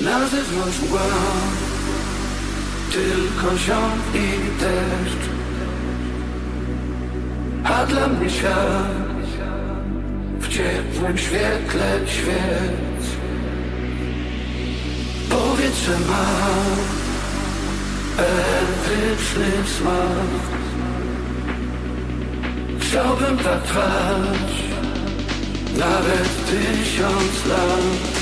Na zewnątrz mgła. Tylko ziom i deszcz. A dla mnie świat W ciepłym świetle świec. Powietrze ma Elektryczny smak. Chciałbym tak trwać Nawet tysiąc lat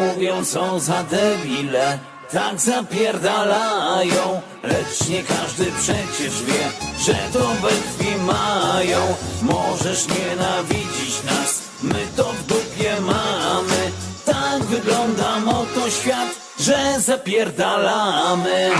Mówią co za debile, tak zapierdalają. Lecz nie każdy przecież wie, że to we krwi mają. Możesz nienawidzić nas, my to w dupie mamy. Tak wygląda oto świat, że zapierdalamy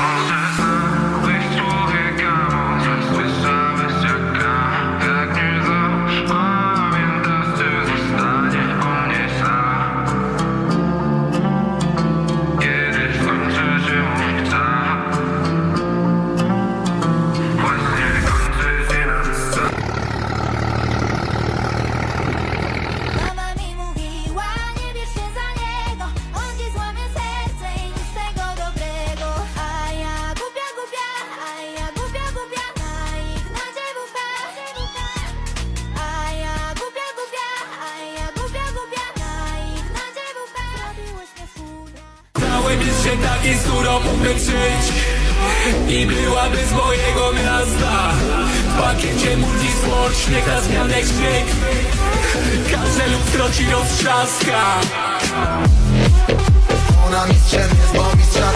Dałem się takiej, z którą mógłbym żyć. I byłaby z mojego miasta. W pakiecie multisport, śmiech na zmianek śmiech Każde lustro ci roztrzaska. Ona mistrzem jest, bo mistrza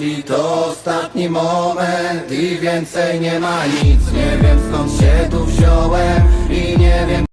jeśli to ostatni moment i więcej nie ma nic. Nie wiem skąd się tu wziąłem i nie wiem